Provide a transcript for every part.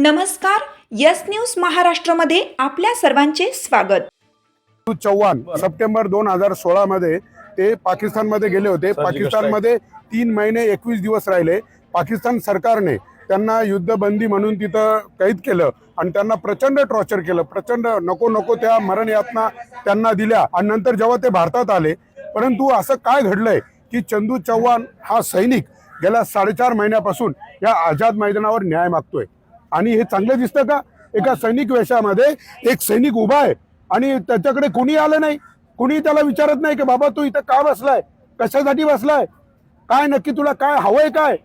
नमस्कार yes news महाराष्ट्रमध्ये आपल्या सर्वांचे स्वागत. चव्हाण सप्टेंबर दोन हजार सोळा मध्ये ते पाकिस्तानमध्ये गेले होते. पाकिस्तानमध्ये तीन महिने एकवीस दिवस राहिले. पाकिस्तान सरकारने त्यांना युद्धबंदी म्हणून तिथं कैद केलं आणि त्यांना प्रचंड टॉर्चर केलं. प्रचंड नको नको त्या मरण यातना त्यांना दिल्या आणि नंतर जेव्हा ते भारतात आले परंतु असं काय घडलंय की चंदू चव्हाण हा सैनिक गेल्या साडेचार महिन्यापासून या आझाद मैदानावर न्याय मागतोय. आणि हे चांगलं दिसतं का? एका सैनिक वेशामध्ये एक सैनिक उभा आहे आणि त्याच्याकडे कुणी आलं नाही? कुणी त्याला विचारत नाही की बाबा तू इथं का बसलाय? कशासाठी बसलाय? काय नक्की तुला काय हवंय काय?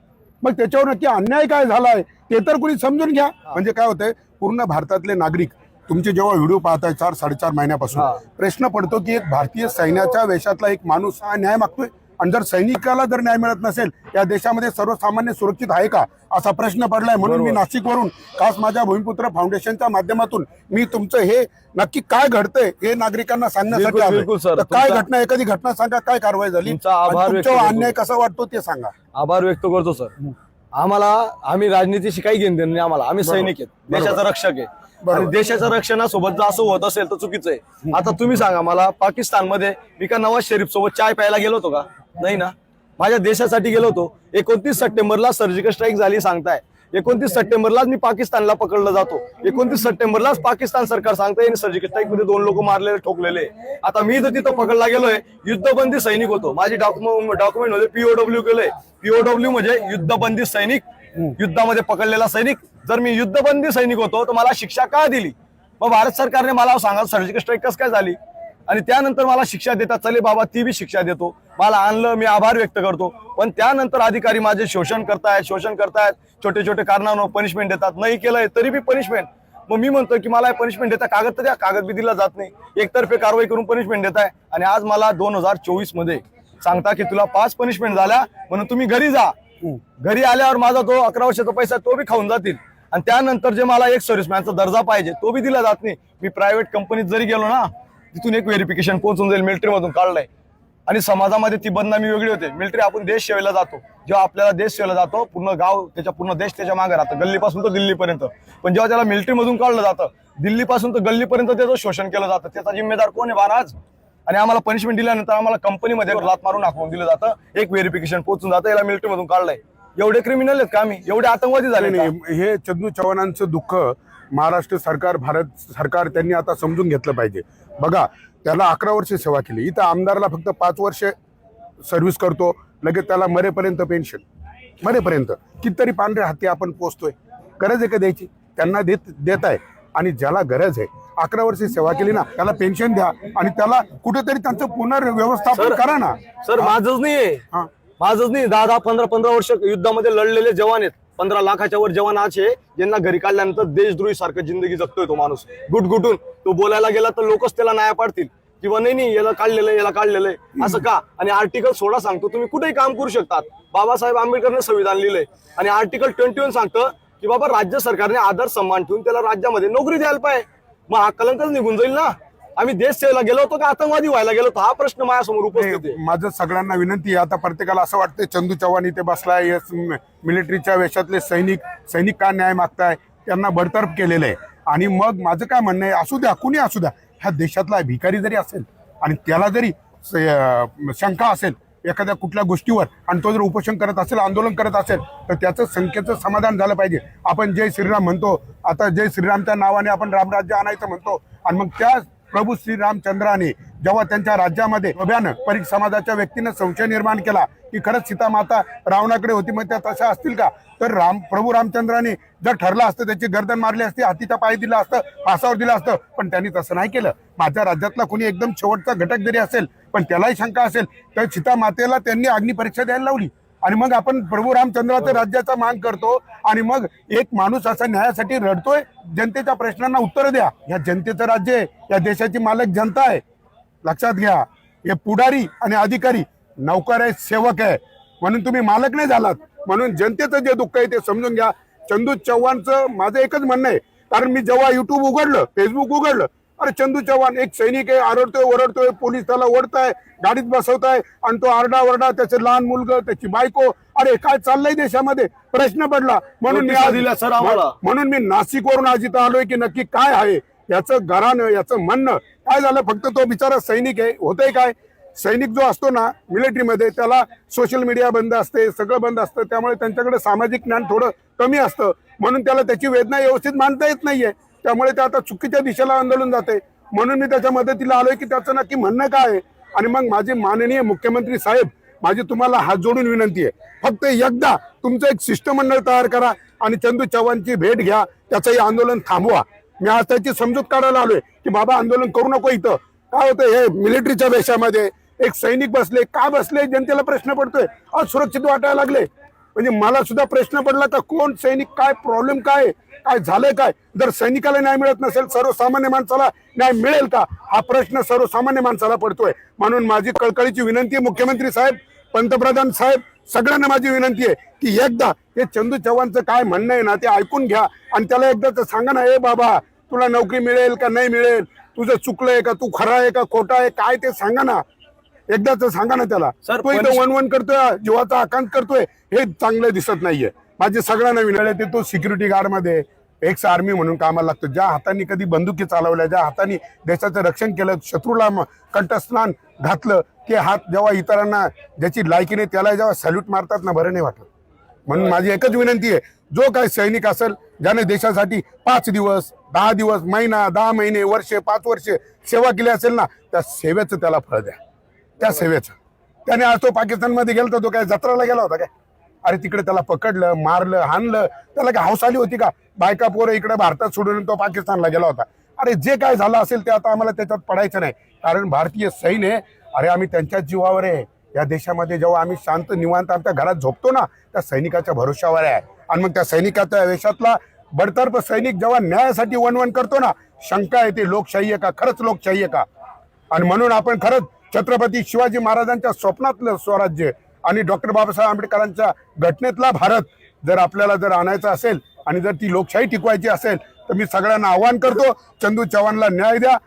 मग त्याच्यावर नक्की अन्याय काय झालाय ते तर कुणी समजून घ्या. म्हणजे काय होतंय पूर्ण भारतातले नागरिक तुमचे जेव्हा व्हिडिओ पाहताय चार साडेचार महिन्यापासून प्रश्न पडतो की एक भारतीय सैन्याच्या वेशातला एक माणूस हा न्याय मागतोय? आणि जर सैनिकाला जर न्याय मिळत नसेल या देशामध्ये सर्वसामान्य सुरक्षित आहे का? असा प्रश्न पडलाय म्हणून मी नाशिकवरून खास माझ्या भूमिपुत्र फाउंडेशनच्या माध्यमातून मी तुमचं हे नक्की काय घडतंय हे नागरिकांना सांगण्यासाठी. तर काय घटना एखादी घटना सांगा काय कारवाई झाली? तुमच्यावर. अन्याय कसा वाटतो ते सांगा. आभार व्यक्त करतो सर. आम्हाला आम्ही राजनीतीशी काही घेणं देणं नाही आम्हाला. आम्ही सैनिक आहेत. देशाचं रक्षक आहे. आणि देशाच्या रक्षणासोबत जर असं होत असेल तर चुकीचं आहे. आता तुम्ही सांगा मला पाकिस्तानमध्ये मी का नवाज शरीफ सोबत चाय प्यायला गेलो होतो का? नाही ना. माझ्या देशासाठी गेलो होतो. एकोणतीस सप्टेंबरला सर्जिकल स्ट्राईक झाली सांगताय. एकोणतीस सप्टेंबरलाच मी पाकिस्तानला पकडलं जातो. एकोणतीस सप्टेंबरलाच पाकिस्तान सरकार सांगताय सर्जिकल स्ट्राईकमध्ये दोन लोक मारलेले ठोकलेले. आता मी तर तिथं पकडला गेलोय युद्धबंदी सैनिक होतो. माझी डॉक्युमेंट डॉक्युमेंट होते पीओडब्ल्यू केलंय. पीओडब्ल्यू म्हणजे युद्धबंदी सैनिक युद्धामध्ये पकडलेला सैनिक जर मी युद्धबंदी सैनिक होतो तर मला शिक्षा का दिली? मग भारत सरकारने मला सांगा सर्जिकल स्ट्राईक कसं काय झाली? आणि त्यानंतर मला शिक्षा देतात चले बाबा ती बी शिक्षा देतो. मला आणलं मी आभार व्यक्त करतो. पण त्यानंतर अधिकारी माझे शोषण करतायत शोषण करतायत. छोटे छोटे कारणांवर पनिशमेंट देतात. नाही केलंय तरी बी पनिशमेंट मग मी म्हणतो की मला पनिशमेंट देता कागद तर द्या कागद बी दिला जात नाही. एकतर्फे कारवाई करून पनिशमेंट देताय. आणि आज मला दोन हजार चोवीसमध्ये सांगता की तुला पाच पनिशमेंट झाल्या म्हणून तुम्ही घरी जा. घरी आल्यावर माझा तो अकरा वर्षाचा पैसा तो बी खाऊन जातील. आणि त्यानंतर जे मला एक सर्व्हिसमॅनचा दर्जा पाहिजे तो बी दिला जात नाही. मी प्रायव्हेट कंपनीत जरी गेलो ना तिथून एक व्हेरिफिकेशन पोहोचून जाईल मिलिटरीमधून काढलंय. आणि समाजामध्ये ती बदनामी वेगळी होते. मिलिटरी आपण देश सेवेला जातो. जेव्हा आपल्याला देश सेवेला जातो पूर्ण गाव त्याच्या पूर्ण देश त्याच्यामागे राहतं गल्लीपासून तर दिल्लीपर्यंत. पण जेव्हा त्याला मिलिटरीमधून काढलं जातं दिल्लीपासून तर गल्लीपर्यंत त्याचं शोषण केलं जातं. त्याचा जिम्मेदार कोण आहे महाराज? आणि आम्हाला पनिशमेंट दिल्यानंतर आम्हाला कंपनीमध्ये लात मारून हाकवून दिलं जातं. एक व्हेरिफिकेशन पोहोचून जातं. याला मिलिटरी मधून काढलंय. एवढे क्रिमिनल आहेत का आम्ही? एवढे आतंकवादी झाले? नाही, हे चंदू चव्हाणांचं दुःख महाराष्ट्र सरकार भारत सरकार त्यांनी आता समजून घेतलं पाहिजे. बघा त्याला अकरा वर्ष सेवा केली. इथं आमदारला फक्त पाच वर्ष सर्व्हिस करतो. लगेच त्याला मरेपर्यंत पेन्शन मरेपर्यंत. कितीतरी पांढरे हाती आपण पोचतोय गरज आहे का द्यायची? त्यांना देत देत आहे आणि ज्याला गरज आहे अकरा वर्ष सेवा केली ना त्याला पेन्शन द्या आणि त्याला कुठेतरी त्यांचं पुनर्व्यवस्थापन करा ना. सर माझंच नाहीये हा. माझंच नाही दहा दहा पंधरा पंधरा वर्ष युद्धामध्ये लढलेले जवान आहेत. पंधरा लाखाच्या वर जवान असे ज्यांना घरी काढल्यानंतर देशद्रोही सारखं जिंदगी जगतोय तो माणूस. गुटगुटून. तो बोलायला गेला तर लोकच त्याला न्याय पाडतील. किंवा नाही नाही याला काढलेलं आहे, याला काढलेलं आहे. असं का? आणि आर्टिकल सोळा सांगतो. तुम्ही कुठेही काम करू शकतात. बाबासाहेब आंबेडकरने संविधान लिहिलंय. आणि आर्टिकल ट्वेंटी वन सांगतं की बाबा राज्य सरकारने आदर सन्मान ठेवून त्याला राज्यामध्ये नोकरी द्यायला पाहिजे. मग हा कलंकच निघून जाईल ना? आम्ही देश सेवेला गेलो होतो का? आतंकवादी व्हायला गेलो होतो. हा प्रश्न माझ्यासमोर उपस्थित आहे. माझं सगळ्यांना विनंती आहे. आता प्रत्येकाला असं वाटतं चंदू चव्हाण इथे बसलाय स- मिलिटरीच्या वेशातले सैनिक सैनिक का न्याय मागताय? त्यांना बडतर्फ केलेलं आहे. आणि मग माझं काय म्हणणं आहे असू द्या कुणी असू द्या ह्या देशातला भिकारी जरी असेल आणि त्याला जरी शंका असेल एखाद्या कुठल्या गोष्टीवर आणि तो जर उपोषण करत असेल आंदोलन करत असेल तर त्याचं संख्येचं समाधान झालं पाहिजे. आपण जय श्रीराम म्हणतो आता जय श्रीरामच्या नावाने आपण रामराज्य आणायचं म्हणतो. आणि मग त्या प्रभू श्रीरामचंद्राने जेव्हा त्यांच्या राज्यामध्ये अभ्यानं परीख समाजाच्या व्यक्तीनं संशय निर्माण केला की खरंच सीता माता रावणाकडे होती मग त्या तशा असतील का? तर राम प्रभू रामचंद्राने जर ठरलं असतं त्याची गर्दन मारली असती हातीचा पाय दिला असतं फासावर दिलं असतं पण त्यांनी तसं नाही केलं. माझ्या राज्यातला कोणी एकदम शेवटचा घटक जरी असेल पण त्यालाही शंका असेल तर सीता मातेला त्यांनी अग्निपरीक्षा द्यायला लावली. आणि मग आपण प्रभू रामचंद्राच्या राज्याचा माग करतो आणि मग एक माणूस असा न्यायासाठी रडतोय जनतेच्या प्रश्नांना उत्तर द्या. या जनतेचं राज्य आहे या देशाची मालक जनता आहे. लक्षात घ्या हे पुढारी आणि अधिकारी नौकर आहे सेवक आहे म्हणून तुम्ही मालक नाही झालात. म्हणून जनतेचं जे दुःख आहे ते समजून घ्या. चंदू चव्हाणचं माझं एकच म्हणणं आहे. कारण मी जेव्हा युट्यूब उघडलं फेसबुक उघडलं अरे चंदू चव्हाण एक सैनिक आहे आरडतोय ओरडतोय पोलीस त्याला ओढताय गाडीत बसवताय आणि तो आरडा वरडा त्याचे लहान मुलगा त्याची बायको अरे काय चाललंय देशामध्ये? प्रश्न पडला. म्हणून मी आज- सर. म्हणून मी नाशिकवरून आज इथं आलोय की नक्की काय आहे? याचं घरानं याचं म्हणणं. काय झालं? फक्त तो बिचारा सैनिक आहे. होतंय काय? सैनिक जो असतो ना मिलिटरीमध्ये त्याला सोशल मीडिया बंद असते सगळं बंद असतं. त्यामुळे त्यांच्याकडे सामाजिक ज्ञान थोडं कमी असतं. म्हणून त्याला त्याची वेदना व्यवस्थित मांडता येत नाहीये. त्यामुळे ते आता चुकीच्या दिशेला आंदोलन जाते म्हणून मी त्याच्या मदतीला आलोय की त्याचं नक्की म्हणणं काय आहे? आणि मग माझे माननीय मुख्यमंत्री साहेब माझी तुम्हाला हात जोडून विनंती आहे. फक्त एकदा तुमचं एक शिष्टमंडळ तयार करा आणि चंदू चव्हाणची भेट घ्या. त्याचं हे आंदोलन थांबवा. मी आज त्याची समजूत काढायला आलोय की बाबा आंदोलन करू नको इथं. काय होतं हे मिलिटरीच्या वेशामध्ये? एक सैनिक बसले का बसले? जनतेला प्रश्न पडतोय. असुरक्षित वाटायला लागले. म्हणजे मला सुद्धा प्रश्न पडला का कोण सैनिक काय प्रॉब्लेम काय? काय झालंय काय? जर सैनिकाला न्याय मिळत नसेल सर्वसामान्य माणसाला न्याय मिळेल का? हा प्रश्न सर्वसामान्य माणसाला पडतोय. म्हणून माझी कळकळीची विनंती आहे मुख्यमंत्री साहेब पंतप्रधान साहेब सगळ्यांना माझी विनंती आहे की एकदा हे चंदू चव्हाणचं काय म्हणणं आहे ना ते ऐकून घ्या आणि त्याला एकदा सांगा ना ए बाबा तुला नोकरी मिळेल का नाही मिळेल? तुझं चुकलंय का? तू खरा आहे का खोटा आहे? काय ते सांगा ना. एकदाच सांगा ना त्याला. तो इथं वन वन करतोय जीवाचा आकांत करतोय हे चांगलं दिसत नाहीये. माझे सगळ्यांना विनंती आहे, तो सिक्युरिटी गार्डमध्ये एक्स आर्मी म्हणून कामाला लागतो. ज्या हाताने कधी बंदुकी चालवल्या ज्या हाताने देशाचं रक्षण केलं शत्रूला कंठस्नान घातलं ते हात जेव्हा इतरांना ज्याची लायकी नाही त्याला जेव्हा सॅल्यूट मारतात ना बरं नाही वाटत. म्हणून माझी एकच विनंती आहे जो काय सैनिक असेल ज्याने देशासाठी पाच दिवस दहा दिवस महिना दहा महिने वर्षे पाच वर्षे सेवा केली असेल ना त्या सेवेचं त्याला फळ द्या. त्या सेवेचं. त्याने आज तो पाकिस्तानमध्ये गेला तो काय जत्राला गेला होता काय? अरे तिकडे त्याला पकडलं मारलं हाणलं. त्याला काय हौस आली होती का? बायका पोरं इकडे भारतात सोडून तो पाकिस्तानला गेला होता. अरे जे काय झालं असेल ते आता आम्हाला त्याच्यात पडायचं नाही. कारण भारतीय सैन्य आहे, अरे आम्ही त्यांच्या जीवावर आहे. या देशामध्ये जेव्हा आम्ही शांत निवांत आमच्या घरात झोपतो ना त्या सैनिकाच्या भरोशावर आहे. आणि मग त्या सैनिकाच्या वेशातला बडतर्फ सैनिक जेव्हा न्यायासाठी वणवण करतो ना शंका येते लोकशाही आहे का? खरंच लोकशाही आहे का? आणि म्हणून आपण खरंच छत्रपती शिवाजी महाराजांच्या स्वप्नातलं स्वराज्य आणि डॉक्टर बाबासाहेब आंबेडकरांच्या घटनेतला भारत जर आपल्याला जर आणायचा असेल आणि जर ती लोकशाही टिकवायची असेल तर मी सगळ्यांना आव्हान करतो चंदू चव्हाणला न्याय द्या.